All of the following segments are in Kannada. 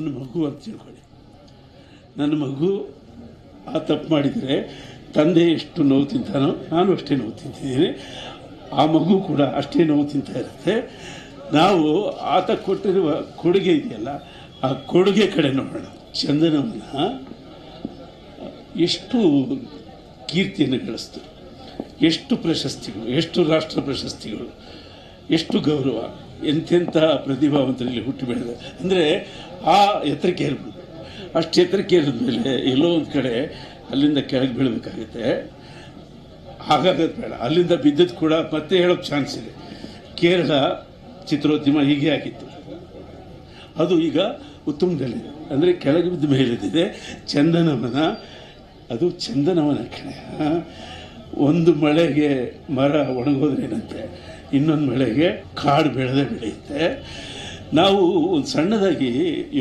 ನನ್ನ ಮಗು ಅಂತ ತಿಳ್ಕೊಳ್ಳಿ ನನ್ನ ಮಗು ಆ ತಪ್ಪು ಮಾಡಿದರೆ ತಂದೆ ಎಷ್ಟು ನೋವು ತಿಂತಾನೋ ನಾನು ಅಷ್ಟೇ ನೋವು ತಿಂತಿದ್ದೀನಿ. ಆ ಮಗು ಕೂಡ ಅಷ್ಟೇ ನೋವು ತಿಂತಾ ಇರುತ್ತೆ. ನಾವು ಆತ ಕೊಟ್ಟಿರುವ ಕೊಡುಗೆ ಇದೆಯಲ್ಲ, ಆ ಕೊಡುಗೆ ಕಡೆ ನೋಡೋಣ. ಚಂದನವನ್ನು ಎಷ್ಟು ಕೀರ್ತಿಯನ್ನು ಗಳಿಸ್ತು. ಎಷ್ಟು ಪ್ರಶಸ್ತಿಗಳು, ಎಷ್ಟು ರಾಷ್ಟ್ರ ಪ್ರಶಸ್ತಿಗಳು, ಎಷ್ಟು ಗೌರವ. ಎಂತೆಂಥ ಪ್ರತಿಭಾವಂತರಲ್ಲಿ ಹುಟ್ಟಿ ಬೆಳೆದ? ಅಂದರೆ ಆ ಎತ್ತರಕ್ಕೆ ಏರ್ಬೋದು. ಅಷ್ಟು ಎತ್ತರಕ್ಕೆ ಏರಿದ ಮೇಲೆ ಎಲ್ಲೋ ಒಂದು ಕಡೆ ಅಲ್ಲಿಂದ ಕೆಳಗೆ ಬೀಳಬೇಕಾಗುತ್ತೆ. ಹಾಗಾಗೋದು ಬೇಡ. ಅಲ್ಲಿಂದ ಬಿದ್ದದ್ದು ಕೂಡ ಮತ್ತೆ ಹೇಳೋಕ್ಕೆ ಚಾನ್ಸ್ ಇದೆ. ಕೇರಳ ಚಿತ್ರೋದ್ಯಮ ಹೀಗೆ ಆಗಿತ್ತು. ಅದು ಈಗ ಉತ್ತುಂಗದಲ್ಲಿದೆ. ಅಂದರೆ ಕೆಳಗೆ ಬಿದ್ದ ಮೇಲಿದ್ದಿದೆ ಚಂದನವನ, ಅದು ಚಂದನವನ ಕಣೆ? ಒಂದು ಮಳೆಗೆ ಮರ ಒಣಗೋದ್ರೇನಂತೆ, ಇನ್ನೊಂದು ಮಳೆಗೆ ಕಾಡು ಬೆಳೆದೇ ಬೆಳೆಯುತ್ತೆ. ನಾವು ಒಂದು ಸಣ್ಣದಾಗಿ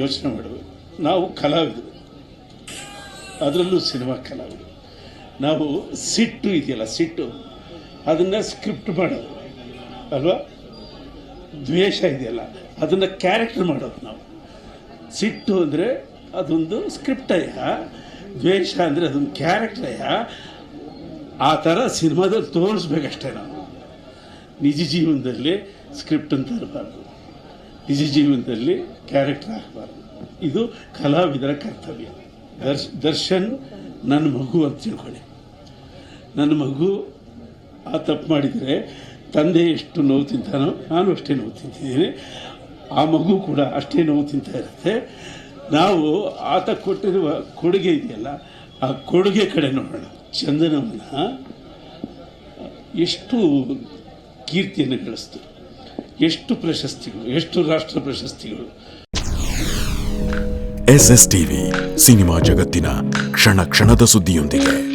ಯೋಚನೆ ಮಾಡಬೇಕು ನಾವು ಕಲಾವಿದರು. ಅದರಲ್ಲೂ ಸಿನಿಮಾ ಕಲಾವಿದರು. ನಾವು ಸಿಟ್ಟು ಇದೆಯಲ್ಲ, ಸಿಟ್ಟು? ಅದನ್ನು ಸ್ಕ್ರಿಪ್ಟ್ ಮಾಡೋದು. ಅಲ್ವಾ? ದ್ವೇಷ ಇದೆಯಲ್ಲ, ಅದನ್ನು ಕ್ಯಾರೆಕ್ಟರ್ ಮಾಡೋದು ನಾವು. ಸಿಟ್ಟು ಅಂದರೆ ಅದೊಂದು ಸ್ಕ್ರಿಪ್ಟಯ್ಯ ದ್ವೇಷ ಅಂದರೆ ಅದೊಂದು ಕ್ಯಾರೆಕ್ಟರಯ್ಯ ಆ ಥರ ಸಿನಿಮಾದಲ್ಲಿ ತೋರಿಸ್ಬೇಕಷ್ಟೇ ನಾವು. ನಿಜ ಜೀವನದಲ್ಲಿ ಸ್ಕ್ರಿಪ್ಟ್ ಅಂತ ಇರಬಾರ್ದು. ನಿಜ ಜೀವನದಲ್ಲಿ ಕ್ಯಾರೆಕ್ಟರ್ ಆಗಬಾರ್ದು. ಇದು ಕಲಾವಿದರ ಕರ್ತವ್ಯ. ದರ್ಶ್, ದರ್ಶನ್ ನನ್ನ ಮಗು ಅಂತ ತಿಳ್ಕೊಳ್ಳಿ. ನನ್ನ ಮಗು ಆ ತಪ್ಪು ಮಾಡಿದರೆ ತಂದೆ ಎಷ್ಟು ನೋವು ತಿಂತಾನೋ ನಾನು ಅಷ್ಟೇ ನೋವು ತಿಂತಿದ್ದೀನಿ. ಆ ಮಗು ಕೂಡ ಅಷ್ಟೇ ನೋವು ತಿಂತಾ ಇರುತ್ತೆ. ನಾವು ಆತ ಕೊಟ್ಟಿರುವ ಕೊಡುಗೆ ಇದೆಯಲ್ಲ, ಆ ಕೊಡುಗೆ ಕಡೆ ನೋಡೋಣ. ಚಂದನವನ್ನು ಎಷ್ಟು ಕೀರ್ತಿಯನ್ನು ಗಳಿಸ್ತು. ಎಷ್ಟು ಪ್ರಶಸ್ತಿಗಳು, ಎಷ್ಟು ರಾಷ್ಟ್ರ ಪ್ರಶಸ್ತಿಗಳು. ಎಸ್ ಎಸ್ ಟಿವಿ ಸಿನಿಮಾ ಜಗತ್ತಿನ ಕ್ಷಣ ಕ್ಷಣದ ಸುದ್ದಿಯೊಂದಿಗೆ.